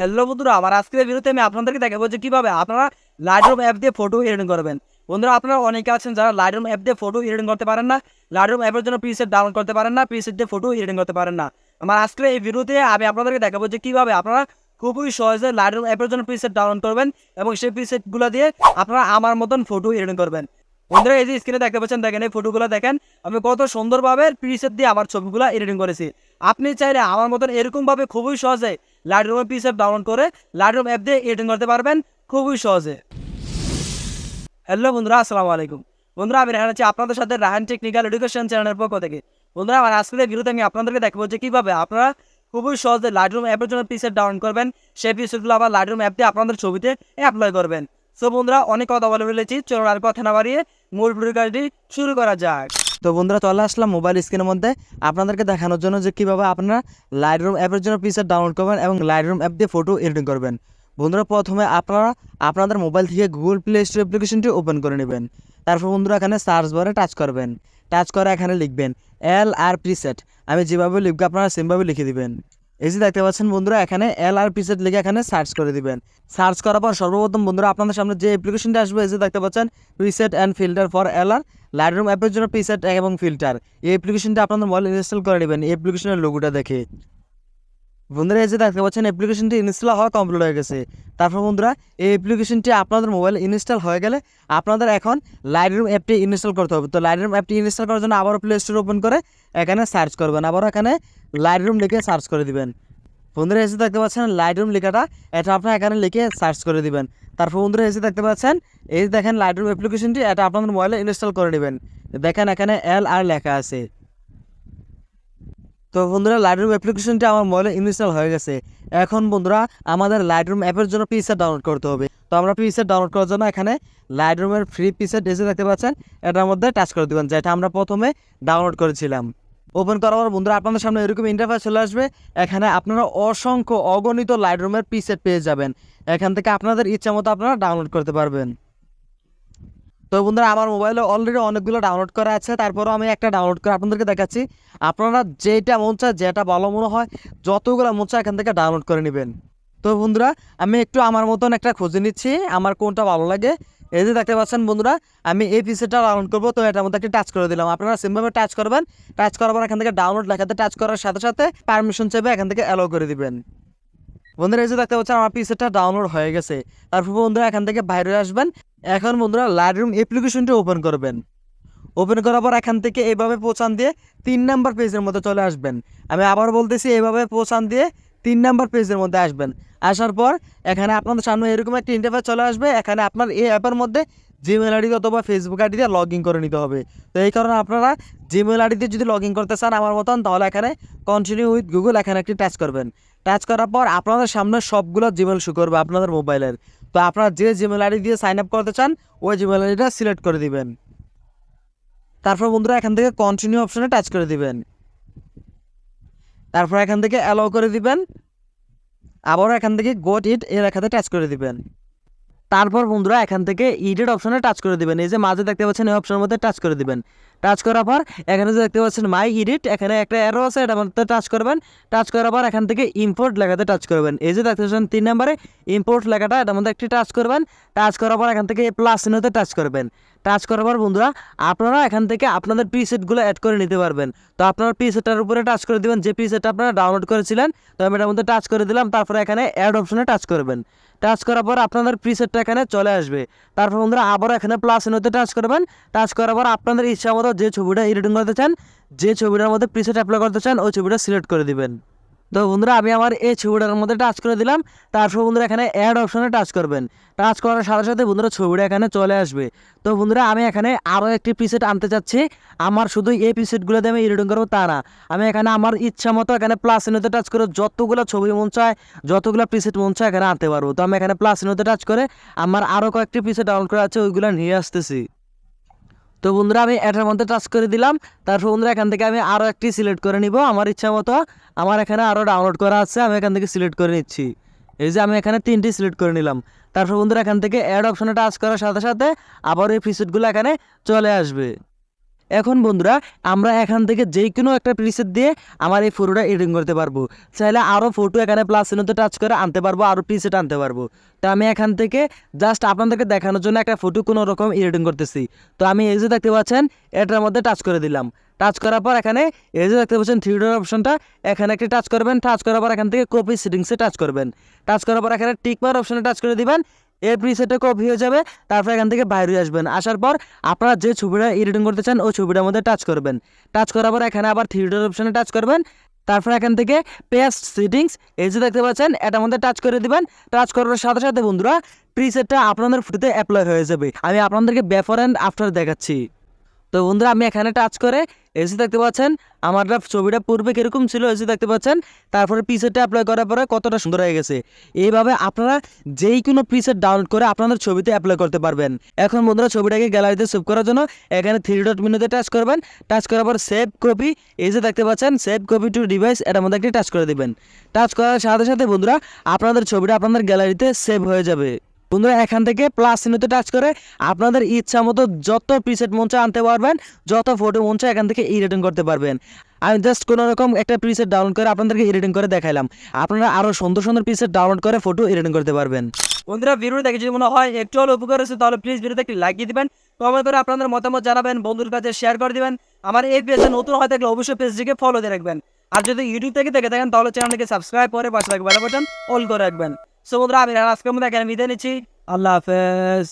Hello বন্ধুরা, আমার আজকের ভিডিওতে আমি আপনাদেরকে দেখাবো যে কীভাবে আপনারা লাইটরুম অ্যাপ দিয়ে ফটো এডিটিং করবেন। বন্ধুরা, আপনারা অনেকে আছেন যারা লাইটরুম অ্যাপ দিয়ে ফটো এডিটিং করতে পারেন না লাইটরুম অ্যাপের জন্য প্রিসেট ডাউনলোড করতে পারেন না প্রিসেট দিয়ে ফটো এডিটিং করতে পারেন না। আমার আজকের এই ভিডিওতে আমি আপনাদেরকে দেখাবো যে কীভাবে আপনারা খুবই সহজে লাইটরুম অ্যাপের জন্য প্রিসেট ডাউনলোড করবেন এবং সেই প্রিসেটগুলো দিয়ে আপনারা আমার মতন ফটো এডিটিং করবেন। বন্ধুরা, এই যে স্ক্রিনে দেখতে পাচ্ছেন, দেখেন এই ফটোগুলো দেখেন, আমি কত সুন্দরভাবে প্রিসেট দিয়ে আমার ছবিগুলো এডিটিং করেছি। আপনি চাইলে আমার মতন এরকমভাবে খুবই সহজে লাইটরুমের পিসেপ ডাউনলোড করে লাইটরুম অ্যাপ দিয়ে এডিটিং করতে পারবেন খুবই সহজে। হ্যালো বন্ধুরা, আসসালামু আলাইকুম। বন্ধুরা, আমি রাহান আছি আপনাদের সাথে রাহান টেকনিক্যাল এডুকেশন চ্যানেলের পক্ষ থেকে। বন্ধুরা, আমার আজকের ভিডিওতে আমি আপনাদেরকে দেখাবো যে কীভাবে আপনারা খুবই সহজে লাইটরুম অ্যাপের জন্য পিসেট ডাউনলোড করবেন, সেই পিসেটগুলো আবার লাইটরুম অ্যাপ দিয়ে আপনাদের ছবিতে অ্যাপ্লাই করবেন। সো বন্ধুরা, অনেক কথা বলে ফেলেছি, চলুন আর কথা না বাড়িয়ে মূল কাজটি শুরু করা যাক। তো বন্ধুরা, চলে আসলাম মোবাইল স্ক্রিনের মধ্যে। আপনাদেরকে দেখানোর জন্য যে কীভাবে আপনারা লাইট রুম অ্যাপের জন্য পিকচার ডাউনলোড করবেন এবং লাইটরুম অ্যাপ দিয়ে ফটো এডিটিং করবেন। বন্ধুরা, প্রথমে আপনারা আপনাদের মোবাইল থেকে গুগল প্লে স্টোর অ্যাপ্লিকেশনটি ওপেন করে নেবেন। তারপর বন্ধুরা, এখানে সার্চ বারে টাচ করবেন। টাচ করে এখানে লিখবেন এল আর প্রিসেট আমি যেভাবে লিখব, আপনারা সেমভাবে লিখে দিবেন। এই যে দেখতে পাচ্ছেন বন্ধুরা, এখানে এল আর পিসেট লিখে এখানে সার্চ করে দিবেন। সার্চ করার পর সর্বপ্রথম বন্ধুরা, আপনাদের সামনে যে অ্যাপ্লিকেশনটা আসবে, এই যে দেখতে পাচ্ছেন preset and filter for L R Lightroom অ্যাপের জন্য প্রিসেট এবং ফিল্টার এই অ্যাপ্লিকেশনটা আপনাদের মোবাইল ইনস্টল করে নেবেন, এই অ্যাপ্লিকেশনের লোগোটা দেখে। বন্ধুরা, এই যে দেখতে পাচ্ছেন অ্যাপ্লিকেশনটি ইনস্টল হওয়া কমপ্লিট হয়ে গেছে। তারপর বন্ধুরা, এই অ্যাপ্লিকেশনটি আপনাদের মোবাইল ইনস্টল হয়ে গেলে আপনাদের এখন লাইটরুম অ্যাপটি ইনস্টল করতে হবে। তো লাইটরুম অ্যাপটি ইনস্টল করার জন্য আবারও প্লে স্টোর ওপেন করে এখানে সার্চ করবেন। আবার এখানে লাইটরুম লিখে সার্চ করে দিবেন। বন্ধুরা এসে দেখতে পাচ্ছেন লাইটরুম লেখাটা, এটা আপনার এখানে লিখে সার্চ করে দিবেন। তারপর বন্ধুরা এসে দেখতে পাচ্ছেন, এই দেখেন লাইটরুম অ্যাপ্লিকেশনটি এটা আপনাদের মোবাইলে ইনস্টল করে নেবেন। দেখেন এখানে এল আর লেখা আছে। তো বন্ধুরা লাইটরুম অ্যাপ্লিকেশনটি আমার মোবাইলে ইনস্টল হয়ে গেছে। এখন বন্ধুরা, আমাদের লাইটরুম অ্যাপের জন্য পিসেট ডাউনলোড করতে হবে। তো আমরা পিসেট ডাউনলোড করার জন্য এখানে লাইটরুমের ফ্রি পিসেট এসে দেখতে পাচ্ছেন। এটার মধ্যে টাচ করে দেবেন, যেটা আমরা প্রথমে ডাউনলোড করেছিলাম। ওপেন করার পর বন্ধুরা, আপনাদের সামনে এরকম ইন্টারফেস চলে আসবে। এখানে আপনারা অসংখ্য অগণিত লাইটরুমের পিসেট পেয়ে যাবেন। এখান থেকে আপনাদের ইচ্ছা মতো আপনারা ডাউনলোড করতে পারবেন। তো বন্ধুরা, আমার মোবাইলে অলরেডি অনেকগুলো ডাউনলোড করা আছে, তারপরও আমি একটা ডাউনলোড করে আপনাদেরকে দেখাচ্ছি। আপনারা যেটা মন চায় যেটা ভালো মনে হয়, যতগুলো মন চায় এখান থেকে ডাউনলোড করে নেবেন। তো বন্ধুরা, আমি একটু আমার মতন একটা খুঁজে নিচ্ছি, আমার কোনটা ভালো লাগে। এই যে দেখতে পাচ্ছেন বন্ধুরা, আমি এই পিসেটা ডাউনলোড করব, তো এটার মধ্যে একটা টাচ করে দিলাম। আপনারা সিমভাবে টাচ করবেন টাচ করার পর এখান থেকে ডাউনলোড লেখাতে টাচ করার সাথে সাথে পারমিশন চেপে এখান থেকে অ্যালো করে দিবেন। বন্ধুরা, এই যে দেখতে পাচ্ছেন, আমার পিসেটা ডাউনলোড হয়ে গেছে। তারপর বন্ধুরা, এখান থেকে বাইরে আসবেন। এখন বন্ধুরা লাইটরুম অ্যাপ্লিকেশনটি ওপেন করবেন। ওপেন করার পর এখান থেকে এইভাবে পৌঁছান দিয়ে তিন নাম্বার পেজের মধ্যে চলে আসবেন। আমি আবার বলতেছি, এইভাবে পৌঁছান দিয়ে তিন নাম্বার পেজের মধ্যে আসবেন। আসার পর এখানে আপনাদের সামনে এরকম একটা ইন্টারফেস চলে আসবে। এখানে আপনার এই অ্যাপের মধ্যে জিমেল আইডি অথবা ফেসবুক আইডি দিয়ে লগ ইন করে নিতে হবে। তো এই কারণে আপনারা জিমেল আইডি দিয়ে যদি লগ ইন করতে চান আমার মতন, তাহলে এখানে কন্টিনিউ উইথ গুগল এখানে একটি টাচ করবেন। টাচ করার পর আপনাদের সামনে সবগুলো জিমেল শো করবে আপনাদের মোবাইলের তো আপনারা যে জিমেল আইডি দিয়ে সাইন আপ করতে চান, ওই জিমেল আইডিটা সিলেক্ট করে দিবেন। তারপর বন্ধুরা এখান থেকে কন্টিনিউ অপশনে টাচ করে দিবেন। তারপর এখান থেকে অ্যালাউ করে দিবেন। আবারও এখান থেকে গোট ইট এর লেখাতে টাচ করে দিবেন। তারপর বন্ধুরা এখান থেকে ইডিট অপশনে টাচ করে দিবেন। এই যে মাঝে দেখতে পাচ্ছেন এই অপশনের মধ্যে টাচ করে দিবেন। টাচ করার পর এখানে যে দেখতে পাচ্ছেন মাই ইডিট এখানে একটা অ্যারো আছে এটা মধ্যে টাচ করবেন। টাচ করার পর এখান থেকে ইম্পোর্ট লেখাতে টাচ করবেন। এই যে দেখতে পাচ্ছেন তিন নম্বরে ইম্পোর্ট লেখাটা, এটার মধ্যে একটি টাচ করবেন। টাচ করার পর এখান থেকে প্লাস চিহ্নতে টাচ করবেন। টাচ করার পর বন্ধুরা, আপনারা এখান থেকে আপনাদের প্রিসেটগুলো অ্যাড করে নিতে পারবেন। তো আপনার প্রিসেটটার উপরে টাচ করে দিবেন। যে প্রিসেটটা আপনারা ডাউনলোড করেছিলেন, তো আমি এটার মধ্যে টাচ করে দিলাম। তারপরে এখানে অ্যাড অপশনে টাচ করবেন। টাচ করার পর আপনাদের প্রিসেটটা এখানে চলে আসবে। তারপর বন্ধুরা আবারও এখানে প্লাস চিহ্নতে টাচ করবেন। টাচ করার পর আপনাদের ইচ্ছা মতো যে ছবিটা এডিটিং করতে চান, যে ছবিটার মধ্যে প্রিসেট অ্যাপ্লাই করতে চান, ওই ছবিটা সিলেক্ট করে দিবেন। তো বন্ধুরা, আমি আমার এই ছবিটার মধ্যে টাচ করে দিলাম। তারপর বন্ধুরা এখানে অ্যাড অপশনে টাচ করবেন। টাচ করার সাথে সাথে বন্ধুরা ছবিটা এখানে চলে আসবে। তো বন্ধুরা, আমি এখানে আরও একটি প্রিসেট আনতে চাচ্ছি। আমার শুধু এই প্রিসেটগুলোতে আমি এডিটিং করব তা না। আমি এখানে আমার ইচ্ছা মতো এখানে প্লাস চিহ্নতে টাচ করে যতগুলো ছবি মন চায়, যতগুলো প্রিসেট মন চায় এখানে আনতে পারব। তো আমি এখানে প্লাস চিহ্নতে টাচ করে আমার আরও কয়েকটি প্রিসেট ডাউনলোড করা আছে, ওইগুলো নিয়ে আসতেছি। তো বন্ধুরা, আমি এটার মধ্যে টাচ করে দিলাম। তারপর বন্ধুরা, এখান থেকে আমি আরও একটি সিলেক্ট করে নিব। আমার ইচ্ছা মতো আমার এখানে আরও ডাউনলোড করা আছে, আমি এখান থেকে সিলেক্ট করে নিচ্ছি। এই যে আমি এখানে তিনটি সিলেক্ট করে নিলাম। তারপর বন্ধুরা, এখান থেকে অ্যাড অপশনে টাচ করার সাথে সাথে আবার এই প্রিসেটগুলো এখানে চলে আসবে। এখন বন্ধুরা, আমরা এখান থেকে যে কোনো একটা প্রিসেট দিয়ে আমার এই ফটোটা এডিটিং করতে পারব। চাইলে আরও ফটো এখানে প্লাস চিহ্নতে টাচ করে আনতে পারব আরও প্রিসেট আনতে পারব। তো আমি এখান থেকে জাস্ট আপনাদেরকে দেখানোর জন্য একটা ফটো কোনো রকম এডিটিং করতেছি। তো আমি এই যে দেখতে পাচ্ছেন, এটার মধ্যে টাচ করে দিলাম। টাচ করার পর এখানে এই যে দেখতে পাচ্ছেন থ্রি ডট অপশনটা এখানে একটি টাচ করবেন টাচ করার পর এখান থেকে কপি সেটিংসে টাচ করবেন। টাচ করার পর এখানে টিকমার অপশনে টাচ করে দিবেন। এর প্রিসেটে কপি হয়ে যাবে, তারপর এখান থেকে বাইরে আসবেন। আসার পর আপনারা যে ছবিটা এডিটিং করতে চান, ওই ছবিটার মধ্যে টাচ করবেন। টাচ করার পর এখানে আবার থিয়েটার অপশানে টাচ করবেন। তারপর এখান থেকে পেস্ট সিটিংস এই যে দেখতে পাচ্ছেন, এটার মধ্যে টাচ করে দিবেন। টাচ করার সাথে সাথে বন্ধুরা প্রিসেটটা আপনাদের ফটোতে অ্যাপ্লাই হয়ে যাবে। আমি আপনাদেরকে বেফর অ্যান্ড আফটার দেখাচ্ছি। তো বন্ধুরা, আমি এখানে টাচ করে এসে দেখতে পাচ্ছেন, আমার ছবিটা পূর্বে কীরকম ছিল এসে দেখতে পাচ্ছেন, তারপরে প্রিসেটটা অ্যাপ্লাই করার পরে কতটা সুন্দর হয়ে গেছে। এইভাবে আপনারা যেই কোনো প্রিসেট ডাউনলোড করে আপনাদের ছবিতে অ্যাপ্লাই করতে পারবেন। এখন বন্ধুরা, ছবিটাকে গ্যালারিতে সেভ করার জন্য এখানে থ্রি ডট মেনুতে টাচ করবেন। টাচ করার পর সেভ কপি এই যে দেখতে পাচ্ছেন সেভ কপি টু ডিভাইস এটার মধ্যে একটি টাচ করে দেবেন। টাচ করার সাথে সাথে বন্ধুরা, আপনাদের ছবিটা আপনাদের গ্যালারিতে সেভ হয়ে যাবে। বন্ধুরা, এখান থেকে প্লাস চিহ্নতে টাচ করে আপনাদের ইচ্ছা মতো যত প্রিসেট মঞ্চে আনতে পারবেন, যত ফটো মঞ্চে এখান থেকে এডিটিং করতে পারবেন। আমি জাস্ট কোনো রকম একটা প্রিসেট ডাউনলোড করে আপনাদেরকে এডিটিং করে দেখাইলাম। আপনারা আরও সুন্দর সুন্দর প্রিসেট ডাউনলোড করে ফটো এডিটিং করতে পারবেন। বন্ধুরা ভিডিও দেখে যদি মনে হয় একটু হলে উপকার হয়েছে, তাহলে প্লিজ ভিডিওতে একটি লাইক দিয়ে দিবেন কমেন্ট করে আপনাদের মতামত জানাবেন বন্ধুর কাছে শেয়ার করে দিবেন। আমার এই পেজে নতুন হয় থাকলে অবশ্যই পেজটিকে ফলো দিয়ে রাখবেন। আর যদি ইউটিউব থেকে দেখে থাকেন, তাহলে চ্যানেলটিকে সাবস্ক্রাইব করে পাশে থাকবে বাটন অল করে রাখবেন। সো বন্ধুরা আমি আজকের মধ্যে এখানে বিদায় নিচ্ছি। আল্লাহ হাফেজ।